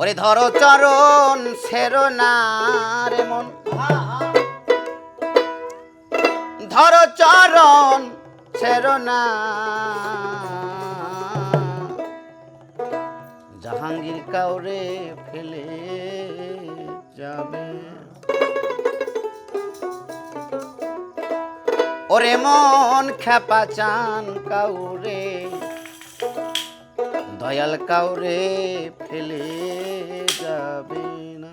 ওরে ধরো চরণ সেরো না রে মন। ধরো চরণ সেরো না। জাহাঙ্গীর কাউরে ফেলে যাবে। ওরে মন খেপা চান কাউরে। দয়াল কাউরে ফেলে যাবে না।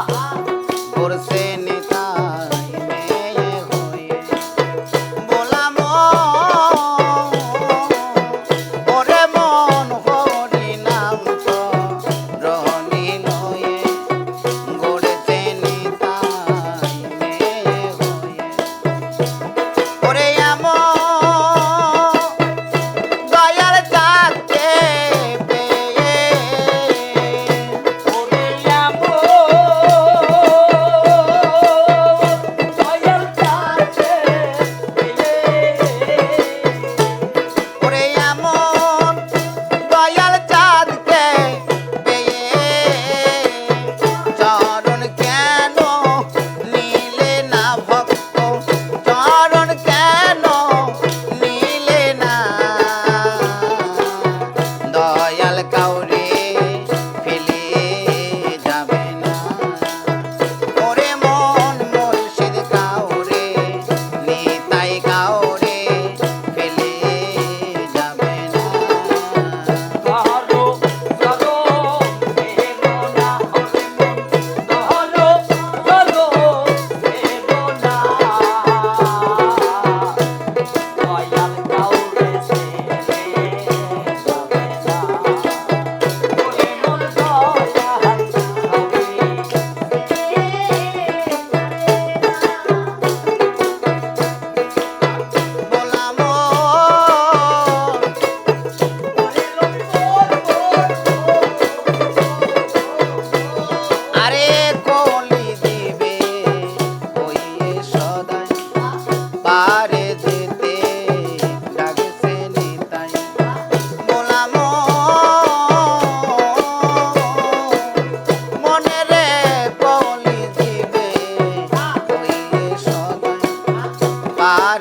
아. 아. por ella amor.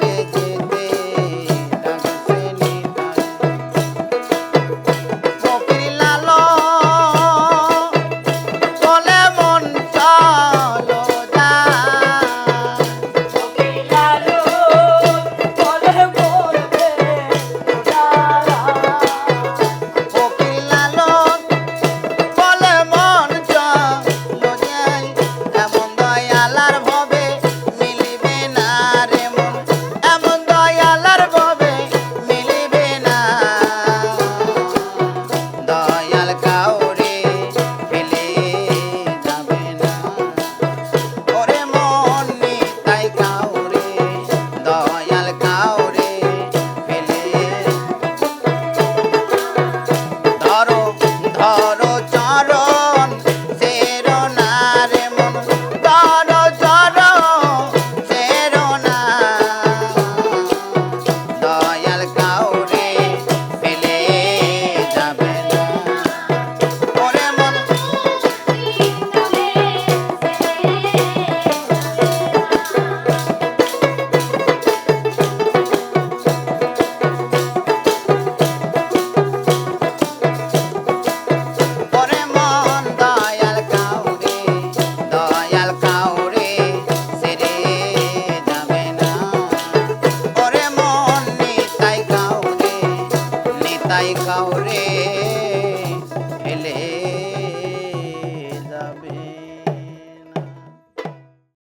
করে